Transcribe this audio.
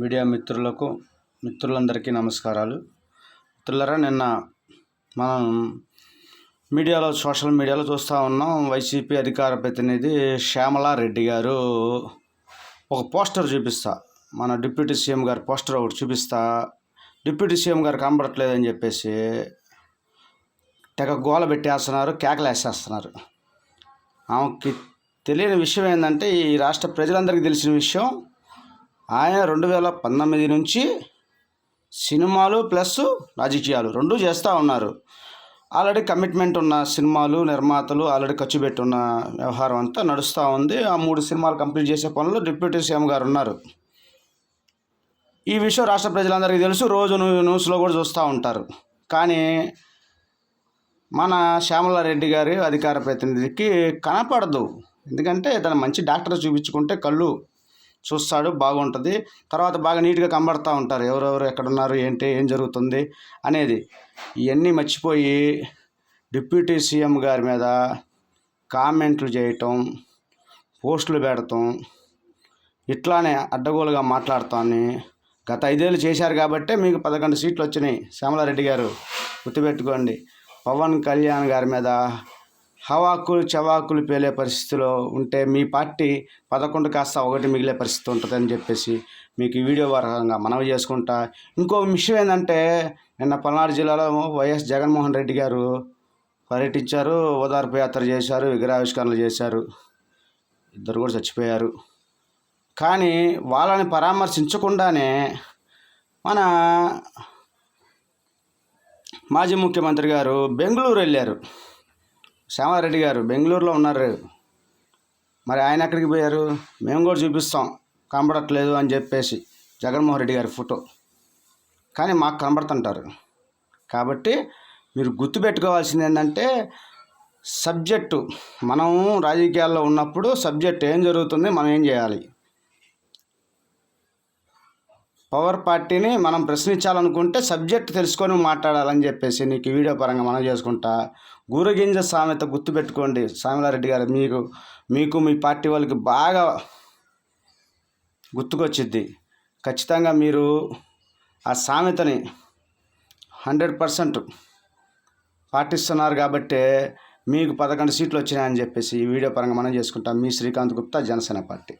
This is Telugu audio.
మీడియా మిత్రులకు మిత్రులందరికీ నమస్కారాలు. మిత్రులరా నిన్న మనం మీడియాలో సోషల్ మీడియాలో చూస్తూ ఉన్నాం. వైసీపీ అధికార ప్రతినిధి శ్యామలారెడ్డి గారు ఒక పోస్టర్ చూపిస్తా. మన డిప్యూటీ సీఎం గారి పోస్టర్ ఒకటి చూపిస్తా. డిప్యూటీ సీఎం గారు కనబడట్లేదని చెప్పేసి తెగ గోల పెట్టేస్తున్నారు కేకలు వేసేస్తున్నారు ఆమెకి తెలియని విషయం ఏంటంటే ఈ రాష్ట్ర ప్రజలందరికీ తెలిసిన విషయం ఆయన రెండు వేల పంతొమ్మిది నుంచి సినిమాలు ప్లస్ రాజకీయాలు రెండు చేస్తూ ఉన్నారు. ఆల్రెడీ కమిట్మెంట్ ఉన్న సినిమాలు నిర్మాతలు ఆల్రెడీ ఖర్చు పెట్టున్న వ్యవహారం అంతా నడుస్తూ ఉంది. ఆ మూడు సినిమాలు కంప్లీట్ చేసే పనులు డిప్యూటీ సీఎం గారు ఉన్నారు. ఈ విషయం రాష్ట్ర ప్రజలందరికీ తెలుసు. రోజు న్యూస్లో కూడా చూస్తూ ఉంటారు. కానీ మన శ్యామలారెడ్డి గారి అధికార ప్రతినిధికి కనపడదు. ఎందుకంటే తను మంచి డాక్టర్ చూపించుకుంటే కళ్ళు చూస్తాడు బాగుంటుంది. తర్వాత బాగా నీట్గా కనబడతా ఉంటారు. ఎవరెవరు ఎక్కడున్నారు ఏంటి ఏం జరుగుతుంది అనేది. ఇవన్నీ మర్చిపోయి డిప్యూటీ సీఎం గారి మీద కామెంట్లు చేయటం పోస్టులు పెడతాం ఇట్లానే అడ్డగోలుగా మాట్లాడతామని గత ఐదేళ్ళు చేశారు కాబట్టే మీకు పదకొండు సీట్లు వచ్చినాయి. శ్యామలారెడ్డి గారు గుర్తుపెట్టుకోండి. పవన్ కళ్యాణ్ గారి మీద హవాకులు చవాకులు పేలే పరిస్థితిలో ఉంటే మీ పార్టీ పదకొండు కాస్త ఒకటి మిగిలే పరిస్థితి ఉంటుందని చెప్పేసి మీకు ఈ వీడియో వరంగా మనవి చేసుకుంటా. ఇంకో విషయం ఏంటంటే నిన్న పల్నాడు జిల్లాలో వైఎస్ జగన్మోహన్ రెడ్డి గారు పర్యటించారు ఓదార్పు యాత్ర చేశారు విగ్రహావిష్కరణలు చేశారు. ఇద్దరు కూడా చచ్చిపోయారు. కానీ వాళ్ళని పరామర్శించకుండానే మన మాజీ ముఖ్యమంత్రి గారు బెంగళూరు వెళ్ళారు. శ్యామారెడ్డి గారు బెంగళూరులో ఉన్నారు. మరి ఆయన ఎక్కడికి పోయారు? మేము కూడా చూపిస్తాం. కనబడట్లేదు అని చెప్పేసి జగన్మోహన్ రెడ్డి గారి ఫోటో. కానీ మాకు కనబడుతుంటారు. కాబట్టి మీరు గుర్తుపెట్టుకోవాల్సింది ఏంటంటే సబ్జెక్టు మనం రాజకీయాల్లో ఉన్నప్పుడు సబ్జెక్ట్ ఏం జరుగుతుంది మనం ఏం చేయాలి? పవర్ పార్టీని మనం ప్రశ్నించాలనుకుంటే సబ్జెక్ట్ తెలుసుకొని మాట్లాడాలని చెప్పేసి నీకు వీడియో పరంగా మనం చేసుకుంటా. గురగింజ సామెత గుర్తుపెట్టుకోండి. సామిలారెడ్డి గారు మీకు మీకు మీ పార్టీ వాళ్ళకి బాగా గుర్తుకొచ్చిద్ది. ఖచ్చితంగా మీరు ఆ సామెతని హండ్రెడ్ పర్సెంట్ పాటిస్తున్నారు కాబట్టి మీకు పదకొండు సీట్లు వచ్చినాయని చెప్పేసి ఈ వీడియో పరంగా మనం చేసుకుంటాం. మీ శ్రీకాంత్ గుప్తా జనసేన పార్టీ.